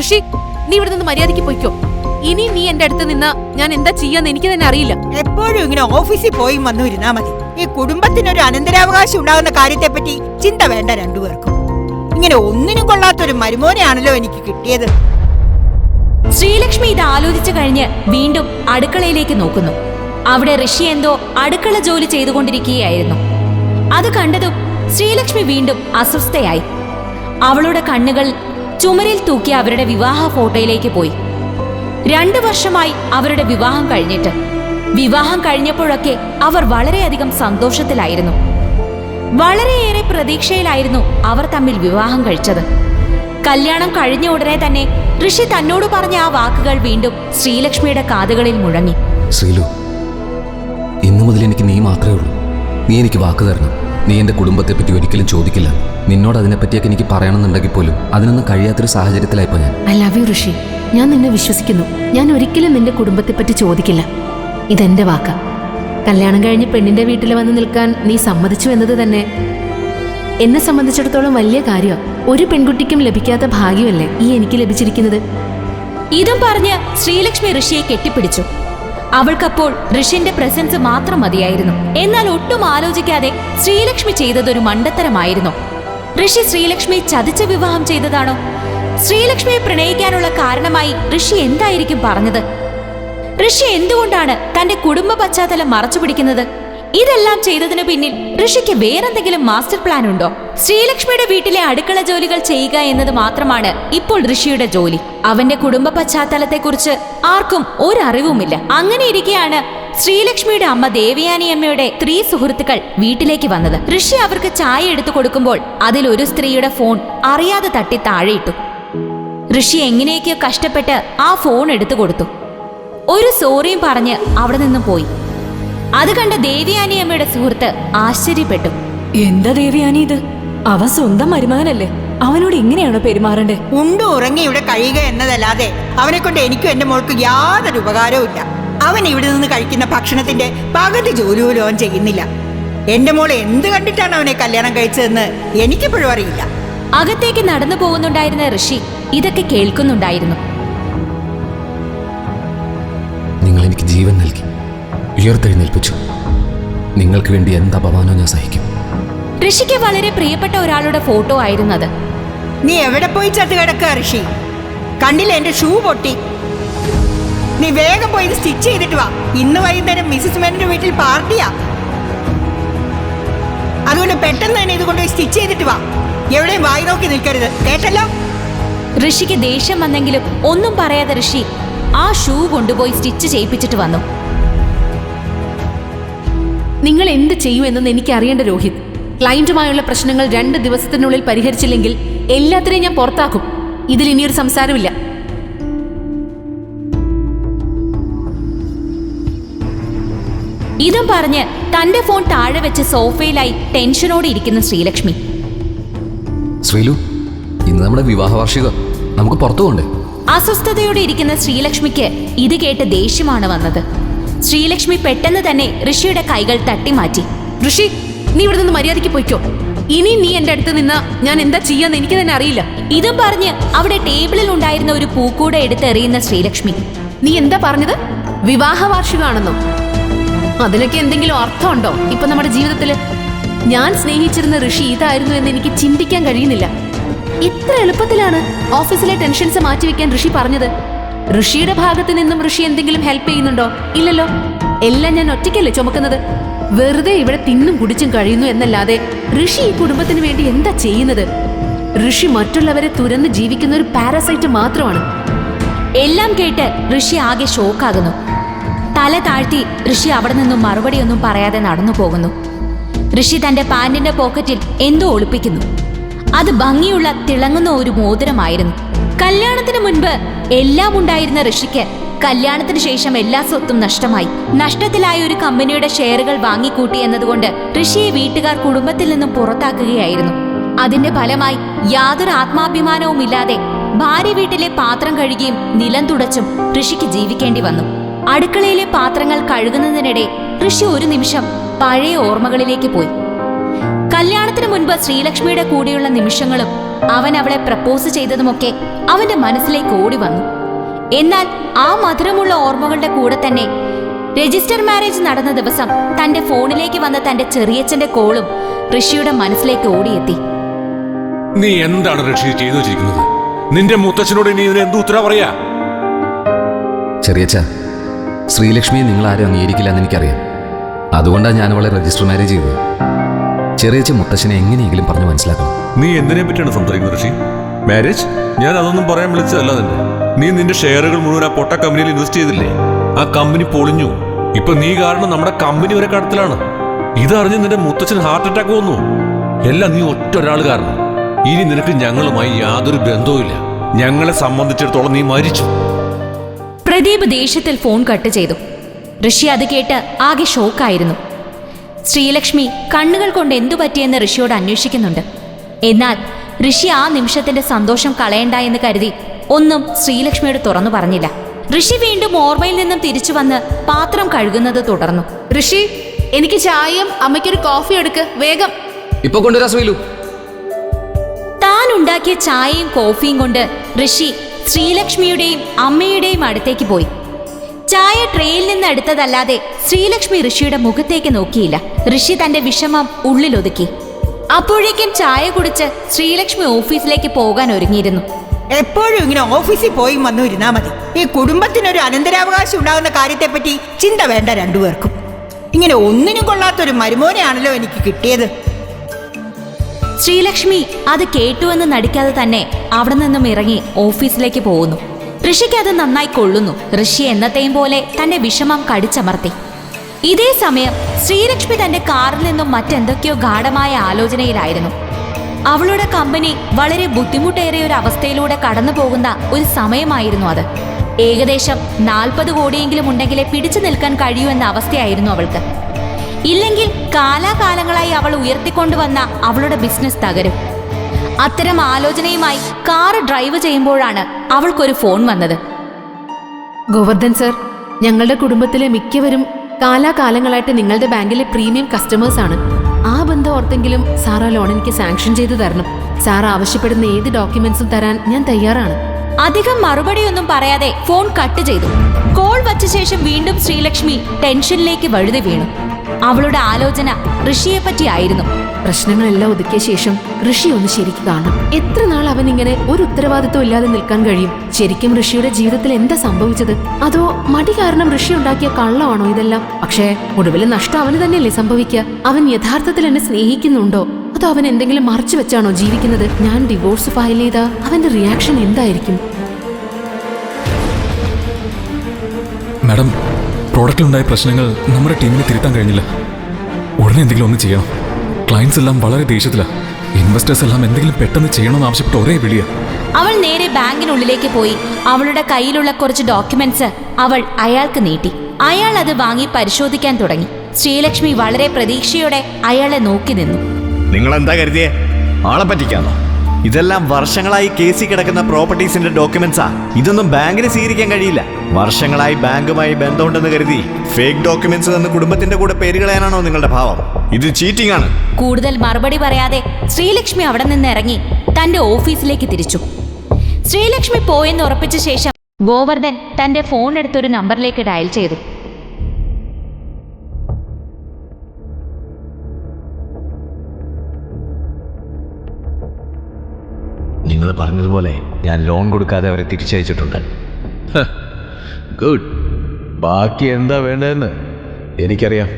ഋഷി നീ ഇവിടെ നിന്ന് മര്യാദയ്ക്ക് പൊയ്ക്കോ. ഇനി നീ എന്റെ അടുത്ത് നിന്ന് ഞാൻ എന്താ ചെയ്യാന്ന് എനിക്ക് തന്നെ അറിയില്ല. എപ്പോഴും ഇങ്ങനെ ഓഫീസിൽ പോയി വന്നു ഇരുന്നാ മതി. ഈ കുടുംബത്തിനൊരു അനന്തരാവകാശം ഉണ്ടാകുന്ന കാര്യത്തെ പറ്റി ചിന്ത വേണ്ട രണ്ടുപേർക്കും. ഇങ്ങനെ ഒന്നിനും കൊള്ളാത്ത കൊള്ളാത്തൊരു മരുമോനെയാണല്ലോ എനിക്ക് കിട്ടിയത്. ശ്രീലക്ഷ്മി ഇത് ആലോചിച്ചു കഴിഞ്ഞ് വീണ്ടും അടുക്കളയിലേക്ക് നോക്കുന്നു. അവിടെ ഋഷി എന്തോ അടുക്കള ജോലി ചെയ്തുകൊണ്ടിരിക്കുകയായിരുന്നു. അത് കണ്ടതും ശ്രീലക്ഷ്മി വീണ്ടും അസ്വസ്ഥയായി. അവളുടെ കണ്ണുകൾ ചുമരിൽ തൂക്കി അവരുടെ വിവാഹ ഫോട്ടോയിലേക്ക് പോയി. രണ്ട് വർഷമായി അവരുടെ വിവാഹം കഴിഞ്ഞിട്ട്. വിവാഹം കഴിഞ്ഞപ്പോഴൊക്കെ അവർ വളരെയധികം സന്തോഷത്തിലായിരുന്നു. വളരെയേറെ പ്രതീക്ഷയിലായിരുന്നു അവർ തമ്മിൽ വിവാഹം കഴിച്ചത്. കല്യാണം കഴിഞ്ഞ ഉടനെ തന്നെ ഋഷി തന്നോട് പറഞ്ഞ ആ വാക്കുകൾ വീണ്ടും ശ്രീലക്ഷ്മിയുടെ കാതുകളിൽ മുഴങ്ങി. ശ്രീലു ഇന്നു മുതൽ എനിക്ക് നീ മാത്രമേ ഉള്ളൂ. നീ എനിക്ക് വാക്ക് തരണം. നീ എന്റെ കുടുംബത്തെപ്പറ്റി ഒരിക്കലും ചോദിക്കില്ല. നിന്നോട് അതിനെപ്പറ്റിയൊക്കെ എനിക്ക് പറയണമെന്നുണ്ടെങ്കിൽ പോലും അതിനൊന്നും കഴിയാത്തൊരു സാഹചര്യത്തിലായിപ്പോ ഞാൻ. I love you Rishi. ഞാൻ നിന്നെ വിശ്വസിക്കുന്നു. ഞാൻ ഒരിക്കലും നിന്റെ കുടുംബത്തെ പറ്റി ചോദിക്കില്ല. ഇതെന്റെ വാക്ക. കല്യാണം കഴിഞ്ഞ് പെണ്ണിന്റെ വീട്ടിൽ വന്ന് നിൽക്കാൻ നീ സമ്മതിച്ചു എന്നത് തന്നെ എന്നെ സംബന്ധിച്ചിടത്തോളം വലിയ കാര്യമാണ് ഒരു പെൺകുട്ടിക്കും ലഭിക്കാത്ത ഭാഗ്യമല്ലേ ഈ എനിക്ക് ലഭിച്ചിരിക്കുന്നത്? ഇതും പറഞ്ഞ് ശ്രീലക്ഷ്മി ഋഷിയെ കെട്ടിപ്പിടിച്ചു. അവൾക്കപ്പോൾ ഋഷിന്റെ പ്രസൻസ് മാത്രം മതിയായിരുന്നു. എന്നാൽ ഒട്ടും ആലോചിക്കാതെ ശ്രീലക്ഷ്മി ചെയ്തതൊരു മണ്ടത്തരമായിരുന്നു. ഋഷി ശ്രീലക്ഷ്മി ചതിച്ച വിവാഹം ചെയ്തതാണോ? ശ്രീലക്ഷ്മിയെ പ്രണയിക്കാനുള്ള കാരണമായി ഋഷി എന്തായിരിക്കും പറഞ്ഞത്? ഋഷി എന്തുകൊണ്ടാണ് തന്റെ കുടുംബ പശ്ചാത്തലം മറച്ചു പിടിക്കുന്നത് ഇതെല്ലാം ചെയ്തതിനു പിന്നിൽ ഋഷിക്ക് വേറെന്തെങ്കിലും മാസ്റ്റർ പ്ലാൻ ഉണ്ടോ? ശ്രീലക്ഷ്മിയുടെ വീട്ടിലെ അടുക്കള ജോലികൾ ചെയ്യുക എന്നത് മാത്രമാണ് ഇപ്പോൾ ഋഷിയുടെ ജോലി. അവന്റെ കുടുംബ പശ്ചാത്തലത്തെക്കുറിച്ച് ആർക്കും ഒരറിവുമില്ല. അങ്ങനെ ഇരിക്കെയാണ് ശ്രീലക്ഷ്മിയുടെ അമ്മ ദേവയാനി അമ്മയുടെ സ്ത്രീ സുഹൃത്തുക്കൾ വീട്ടിലേക്ക് വന്നത്. ഋഷി അവർക്ക് ചായ എടുത്തു കൊടുക്കുമ്പോൾ അതിൽ ഒരു സ്ത്രീയുടെ ഫോൺ അറിയാതെ തട്ടി താഴെയിട്ടു. ഋഷി എങ്ങനെയൊക്കെയോ കഷ്ടപ്പെട്ട് ആ ഫോൺ എടുത്തു കൊടുത്തു. ഒരു സോറിയും പറഞ്ഞ് അവിടെ നിന്നും പോയി. അത് കണ്ട ദേവിയാനി അമ്മയുടെ സുഹൃത്ത് ആശ്ചര്യപ്പെട്ടു. എന്താ ദേവിയാനി ഇത്? അവൻ സ്വന്തം മരുമകനല്ലേ? അവനോട് എങ്ങനെയാണോ പെരുമാറണ്ടേ? ഉണ്ടു ഉറങ്ങി ഇവിടെ കഴിയുക എന്നതല്ലാതെ അവനെ കൊണ്ട് എനിക്കും എന്റെ മോൾക്ക് യാതൊരു ഉപകാരവും ഇല്ല. അവൻ ഇവിടെ നിന്ന് കഴിക്കുന്ന ഭക്ഷണത്തിന്റെ പകുതി ജോലി പോലും അവൻ ചെയ്യുന്നില്ല. എന്റെ മോൾ എന്ത് കണ്ടിട്ടാണ് അവനെ കല്യാണം കഴിച്ചതെന്ന് എനിക്കിപ്പോഴും അറിയില്ല. അകത്തേക്ക് നടന്നു പോകുന്നുണ്ടായിരുന്ന ഋഷി ഇതൊക്കെ കേൾക്കുന്നുണ്ടായിരുന്നു. നിങ്ങൾ എനിക്ക് ജീവൻ നൽകി. ഉയർത്തെഴുന്നേൽപ്പിച്ചു. നിങ്ങൾക്ക് വേണ്ടി എന്ത് അപമാനവും ഞാൻ സഹിക്കും? ഋഷിക്ക് വളരെ പ്രിയപ്പെട്ട ഒരാളുടെ ഫോട്ടോ ആയിരുന്നു അത് നീ എവിടെ പോയി ചത്ത് കിടക്കുക ഋഷി? കണ്ടില്ല എന്റെ ഷൂ പൊട്ടി. നീ വേഗം പോയി ഇത് സ്റ്റിച്ച് ചെയ്തിട്ട് വാ. ഇന്ന് വൈകുന്നേരം മിസ്സിസ് മേനന്റെ വീട്ടിൽ പാർട്ടിയാ. അതുകൊണ്ട് പെട്ടെന്ന് തന്നെ ഇതുകൊണ്ട് സ്റ്റിച്ച് ചെയ്തിട്ട് വാ. എവിടെയും വായി നോക്കി നിൽക്കരുത്. കേട്ടല്ലോ? ഋഷിക്ക് ദേഷ്യം വന്നെങ്കിലും ഒന്നും പറയാതെ ഋഷി ആ ഷൂ കൊണ്ടുപോയി സ്റ്റിച്ച് ചെയ്യിപ്പിച്ചിട്ട് വന്നു. നിങ്ങൾ എന്ത് ചെയ്യുമെന്നൊന്ന് എനിക്ക് അറിയേണ്ട രോഹിത്. ക്ലയന്റുമായുള്ള പ്രശ്നങ്ങൾ രണ്ട് ദിവസത്തിനുള്ളിൽ പരിഹരിച്ചില്ലെങ്കിൽ എല്ലാത്തിനെയും ഞാൻ പുറത്താക്കും. ഇതിൽ ഇനിയൊരു സംസാരമില്ല. ഇതും പറഞ്ഞ് തന്റെ ഫോൺ താഴെ വെച്ച് സോഫയിലായി ടെൻഷനോടെ ഇരിക്കുന്ന ശ്രീലക്ഷ്മി. ശ്രീലു ഇന്ന് നമ്മുടെ വിവാഹ വാർഷികം. നമുക്ക് പുറത്തു അസ്വസ്ഥതയോടെ ഇരിക്കുന്ന ശ്രീലക്ഷ്മിക്ക് ഇത് കേട്ട് ദേഷ്യമാണ് വന്നത്. ശ്രീലക്ഷ്മി പെട്ടെന്ന് തന്നെ ഋഷിയുടെ കൈകൾ തട്ടിമാറ്റി ഋഷി നീ ഇവിടെ നിന്ന് മര്യാദയ്ക്ക് പോയിക്കോ. ഇനി നീ എന്റെ അടുത്ത് നിന്ന് ഞാൻ എന്താ ചെയ്യാന്ന് എനിക്ക് തന്നെ അറിയില്ല. ഇതും പറഞ്ഞ് അവിടെ ടേബിളിൽ ഉണ്ടായിരുന്ന ഒരു പൂക്കൂട എടുത്തെറിയുന്ന ശ്രീലക്ഷ്മി. നീ എന്താ പറഞ്ഞത്? വിവാഹ വാർഷികമാണെന്നോ അതിനൊക്കെ എന്തെങ്കിലും അർത്ഥമുണ്ടോ ഇപ്പൊ നമ്മുടെ ജീവിതത്തിൽ ഞാൻ സ്നേഹിച്ചിരുന്ന ഋഷി ഇതായിരുന്നു എന്ന് എനിക്ക് ചിന്തിക്കാൻ കഴിയുന്നില്ല. ഇത്ര എളുപ്പത്തിലാണ് ഓഫീസിലെ ടെൻഷൻസ് മാറ്റിവെക്കാൻ ഋഷി പറഞ്ഞത്? ഋഷിയുടെ ഭാഗത്ത് നിന്നും ഋഷി എന്തെങ്കിലും ഹെൽപ്പ് ചെയ്യുന്നുണ്ടോ? ഇല്ലല്ലോ. എല്ലാം ഞാൻ ഒറ്റയ്ക്കല്ലേ ചുമക്കുന്നത്? വെറുതെ ഇവിടെ തിന്നും കുടിച്ചും കഴിയുന്നു എന്നല്ലാതെ ഋഷി ഈ കുടുംബത്തിന് വേണ്ടി എന്താ ചെയ്യുന്നത്? ഋഷി മറ്റുള്ളവരെ തുരന്ന് ജീവിക്കുന്ന ഒരു പാരസൈറ്റ് മാത്രമാണ്. എല്ലാം കേട്ട് ഋഷി ആകെ ഷോക്കാകുന്നു തല താഴ്ത്തി ഋഷി അവിടെ നിന്നും മറുപടിയൊന്നും പറയാതെ നടന്നു പോകുന്നു. ഋഷി തന്റെ പാന്റിന്റെ പോക്കറ്റിൽ എന്തോ ഒളിപ്പിക്കുന്നു. അത് ഭംഗിയുള്ള തിളങ്ങുന്ന ഒരു മോതിരമായിരുന്നു. കല്യാണത്തിന് മുൻപ് എല്ലാം ഉണ്ടായിരുന്ന ഋഷിക്ക് കല്യാണത്തിന് ശേഷം എല്ലാ സ്വത്തും നഷ്ടമായി. നഷ്ടത്തിലായ ഒരു കമ്പനിയുടെ ഷെയറുകൾ വാങ്ങിക്കൂട്ടി എന്നതുകൊണ്ട് ഋഷിയെ വീട്ടുകാർ കുടുംബത്തിൽ നിന്നും പുറത്താക്കുകയായിരുന്നു. അതിന്റെ ഫലമായി യാതൊരു ആത്മാഭിമാനവും ഇല്ലാതെ ഭാര്യ വീട്ടിലെ പാത്രം കഴുകിയും നിലം തുടച്ചും ഋഷിക്ക് ജീവിക്കേണ്ടി വന്നു. അടുക്കളയിലെ പാത്രങ്ങൾ കഴുകുന്നതിനിടെ ഋഷി ഒരു നിമിഷം പഴയ ഓർമ്മകളിലേക്ക് പോയി. കല്യാണത്തിന് കല്യാണത്തിന് മുൻപ് ശ്രീലക്ഷ്മിയുടെ കൂടെയുള്ള നിമിഷങ്ങളും അവൻ അവളെ പ്രപ്പോസ് ചെയ്തതുമൊക്കെ അവന്റെ മനസ്സിലേക്ക് ഓടി വന്നു. എന്നാൽ ആ മധുരമുള്ള ഓർമ്മകളുടെ കൂടെ തന്നെ രജിസ്റ്റർ മാരേജ് നടന്ന ദിവസം തന്റെ ഫോണിലേക്ക് വന്ന തന്റെ ചെറിയച്ഛന്റെ കോളും ഋഷിയുടെ മനസ്സിലേക്ക് ഓടിയെത്തി. നീ എന്താണ് ഋഷി ചെയ്തു വെച്ചിരിക്കുന്നത്? നിന്റെ മുത്തച്ഛനോട് നീ ഇതിന് എന്ത് ഉത്തര പറയാ? ചെറിയച്ഛ ശ്രീലക്ഷ്മിയെ നിങ്ങൾ ആരും അംഗീകരിക്കില്ല എന്ന് എനിക്കറിയാം. അതുകൊണ്ടാണ് ഞാൻ അവളെ രജിസ്റ്റർ മാരേജ് ചെയ്തത്. ചെറിയച്ച മുത്തശ്ശനെ എങ്ങനെയെങ്കിലും പറഞ്ഞു മനസ്സിലാക്കണം. നീ എന്തിനെ പറ്റിയാണ് സംസാരിക്കുന്നത് ഋഷി? മാരേജ് ഞാൻ അതൊന്നും പറയാൻ വിളിച്ചതല്ല തന്നെ നീ നിന്റെ ഷെയറുകൾ മുഴുവൻ ആ പൊട്ട കമ്പനിയിൽ ഇൻവെസ്റ്റ് ചെയ്തില്ലേ? ആ കമ്പനി പൊളിഞ്ഞു. ഇപ്പൊ നീ കാരണം നമ്മുടെ കമ്പനി വരെ കടത്തിലാണ്. ഇതറിഞ്ഞ് നിന്റെ മുത്തച്ഛൻ ഹാർട്ട് അറ്റാക്ക് വന്നു. എല്ലാം നീ ഒറ്റ ഒരാൾ കാരണം. ഇനി നിനക്ക് ഞങ്ങളുമായി യാതൊരു ബന്ധവുമില്ല ഞങ്ങളെ സംബന്ധിച്ചിടത്തോളം നീ മരിച്ചു. പ്രദീപ് ദേഷ്യത്തിൽ ഫോൺ കട്ട് ചെയ്തു. ഋഷി അത് കേട്ട് ആകെ ഷോക്കായിരുന്നു ശ്രീലക്ഷ്മി കണ്ണുകൾ കൊണ്ട് എന്തു പറ്റിയെന്ന് ഋഷിയോട് അന്വേഷിക്കുന്നുണ്ട്. എന്നാൽ ഋഷി ആ നിമിഷത്തിന്റെ സന്തോഷം കളയണ്ട എന്ന് കരുതി ഒന്നും ശ്രീലക്ഷ്മിയോട് തുറന്നു പറഞ്ഞില്ല. ഋഷി വീണ്ടും ഓർമ്മയിൽ നിന്നും തിരിച്ചു വന്ന് പാത്രം കഴുകുന്നത് തുടർന്നു. ഋഷി എനിക്ക് ചായയും അമ്മയ്ക്കൊരു കോഫി എടുക്ക് വേഗം. ഇപ്പൊ കൊണ്ടുവരാ താൻ ഉണ്ടാക്കിയ ചായയും കോഫിയും കൊണ്ട് ഋഷി ശ്രീലക്ഷ്മിയുടെയും അമ്മയുടെയും അടുത്തേക്ക് പോയി. ചായ ട്രെയിൽ നിന്ന് എടുത്തതല്ലാതെ ശ്രീലക്ഷ്മി ഋഷിയുടെ മുഖത്തേക്ക് നോക്കിയില്ല. ഋഷി തന്റെ വിഷമം ഉള്ളിലൊതുക്കി. അപ്പോഴേക്കും ചായ കുടിച്ച് ശ്രീലക്ഷ്മി ഓഫീസിലേക്ക് പോകാൻ ഒരുങ്ങിയിരുന്നു. എപ്പോഴും ഇങ്ങനെ ഓഫീസിൽ പോയി വന്നു ഇരുന്നാ മതി. ഈ കുടുംബത്തിനൊരു അനന്തരാവകാശം ഉണ്ടാകുന്ന കാര്യത്തെപ്പറ്റി ചിന്ത വേണ്ട രണ്ടുപേർക്കും. ഇങ്ങനെ ഒന്നിനും കൊള്ളാത്തൊരു മരുമോനെയാണല്ലോ എനിക്ക് കിട്ടിയത്. ശ്രീലക്ഷ്മി അത് കേട്ടുവെന്ന് നടിക്കാതെ തന്നെ അവിടെ നിന്നും ഇറങ്ങി ഓഫീസിലേക്ക് പോകുന്നു. ഋഷിക്ക് അത് നന്നായി കൊള്ളുന്നു. ഋഷി എന്നത്തെയും പോലെ തന്റെ വിഷമം കടിച്ചമർത്തി. ഇതേ സമയം ശ്രീലക്ഷ്മി തന്റെ കാറിൽ നിന്നും മറ്റെന്തൊക്കെയോ ഗാഠമായ ആലോചനയിലായിരുന്നു. അവളുടെ കമ്പനി വളരെ ബുദ്ധിമുട്ടേറിയ ഒരു അവസ്ഥയിലൂടെ കടന്നു പോകുന്ന ഒരു സമയമായിരുന്നു അത്. ഏകദേശം നാൽപ്പത് കോടിയെങ്കിലും ഉണ്ടെങ്കിലേ പിടിച്ചു നിൽക്കാൻ കഴിയൂ എന്ന അവസ്ഥയായിരുന്നു അവൾക്ക്. ഇല്ലെങ്കിൽ കാലാകാലങ്ങളായി അവൾ ഉയർത്തിക്കൊണ്ടുവന്ന അവളുടെ ബിസിനസ് തകരും. അത്തരം ആലോചനയുമായി കാർ ഡ്രൈവ് ചെയ്യുമ്പോഴാണ് അവൾക്കൊരു ഫോൺ വന്നത്. ഗോവർദ്ധൻ സർ ഞങ്ങളുടെ കുടുംബത്തിലെ മിക്കവരും കാലാകാലങ്ങളായിട്ട് നിങ്ങളുടെ ബാങ്കിലെ പ്രീമിയം കസ്റ്റമേഴ്സ് ആണ്. ആ ബന്ധം ഓർത്തെങ്കിലും സാർ ആ ലോൺ എനിക്ക് സാങ്ഷൻ ചെയ്തു തരണം. സാർ ആവശ്യപ്പെടുന്ന ഏത് ഡോക്യുമെന്റ്സും തരാൻ ഞാൻ തയ്യാറാണ്. അധികം മറുപടിയൊന്നും പറയാതെ ഫോൺ കട്ട് ചെയ്തു. കോൾ വച്ച ശേഷം വീണ്ടും ശ്രീലക്ഷ്മി ടെൻഷനിലേക്ക് വഴുതി വീണു. അവളുടെ ആലോചന ഋഷിയെ പറ്റിയായിരുന്നു പ്രശ്നങ്ങളെല്ലാം ഒതുക്കിയ ശേഷം ഋഷി ഒന്ന് ശരിക്ക് കാണാം എത്ര നാൾ അവൻ ഇങ്ങനെ ഒരു ഉത്തരവാദിത്വം ഇല്ലാതെ നിൽക്കാൻ കഴിയും? ശരിക്കും ഋഷിയുടെ ജീവിതത്തിൽ എന്താ സംഭവിച്ചത്? അതോ മടി കാരണം ഋഷി ഉണ്ടാക്കിയ കള്ളമാണോ ഇതെല്ലാം? പക്ഷേ ഒടുവിൽ നഷ്ടം അവന് തന്നെയല്ലേ സംഭവിക്കുക? അവൻ യഥാർത്ഥത്തിൽ എന്നെ സ്നേഹിക്കുന്നുണ്ടോ? അതോ അവൻ എന്തെങ്കിലും മറച്ചു വെച്ചാണോ ജീവിക്കുന്നത്? ഞാൻ ഡിവോഴ്സ് ഫയൽ ചെയ്ത അവന്റെ റിയാക്ഷൻ എന്തായിരിക്കും? മാഡം പ്രോഡക്റ്റിലുണ്ടായ പ്രശ്നങ്ങൾ നമ്മുടെ ടീമിന് തിരുത്താൻ കഴിഞ്ഞില്ല. ഉടനെ എന്തെങ്കിലും ഒന്ന് ചെയ്യണം. ക്ലയൻസ് എല്ലാം വളരെ ദേഷ്യത്തിലാ. ഇൻവെസ്റ്റേഴ്സ് എല്ലാം എന്തെങ്കിലും പെട്ടെന്ന് ചെയ്യണമെന്ന് ആവശ്യപ്പെട്ട് ഒരേ വിളിയാ. അവൾ നേരെ ബാങ്കിനുള്ളിലേക്ക് പോയി. അവളുടെ കയ്യിലുള്ള കുറച്ച് ഡോക്യുമെന്റ്സ് അവൾ അയാൾക്ക് നീട്ടി. അയാൾ അത് വാങ്ങി പരിശോധിക്കാൻ തുടങ്ങി. ശ്രീലക്ഷ്മി വളരെ പ്രതീക്ഷയോടെ അയാളെ നോക്കി നിന്നു. നിങ്ങൾ എന്താ കരുതിയേ? ആളെ പറ്റിക്കാന്നോ? ഇതെല്ലാം വർഷങ്ങളായി കേസിൽ കിടക്കുന്ന പ്രോപ്പർട്ടീസിന്റെ ഡോക്യുമെന്റ്സാ. ഇതൊന്നും ബാങ്കിന് സ്വീകരിക്കാൻ കഴിയില്ല. വർഷങ്ങളായി ബാങ്കുമായി ബന്ധമുണ്ടെന്ന് കരുതി ഫേക്ക് ഡോക്യുമെന്റ്സ് തന്ന് കുടുംബത്തിന്റെ കൂടെ പേരുകളയാനാണോ നിങ്ങളുടെ ഭാവം? ഇത് ചീറ്റിംഗ് ആണ്. കൂടുതൽ മറുപടി പറയാതെ ശ്രീലക്ഷ്മി അവിടെ നിന്ന് ഇറങ്ങി തന്റെ ഓഫീസിലേക്ക് തിരിച്ചു. ശ്രീലക്ഷ്മി പോയെന്ന് ഉറപ്പിച്ച ശേഷം ഗോവർദ്ധൻ തന്റെ ഫോൺ എടുത്തൊരു നമ്പറിലേക്ക് ഡയൽ ചെയ്തു. നിങ്ങൾ പറഞ്ഞതുപോലെ ഞാൻ ലോൺ കൊടുക്കാതെ അവരെ തിരിച്ചയച്ചിട്ടുണ്ട്. ഗുഡ്. ബാക്കി എന്താ വേണ്ടതെന്ന് എനിക്കറിയാം.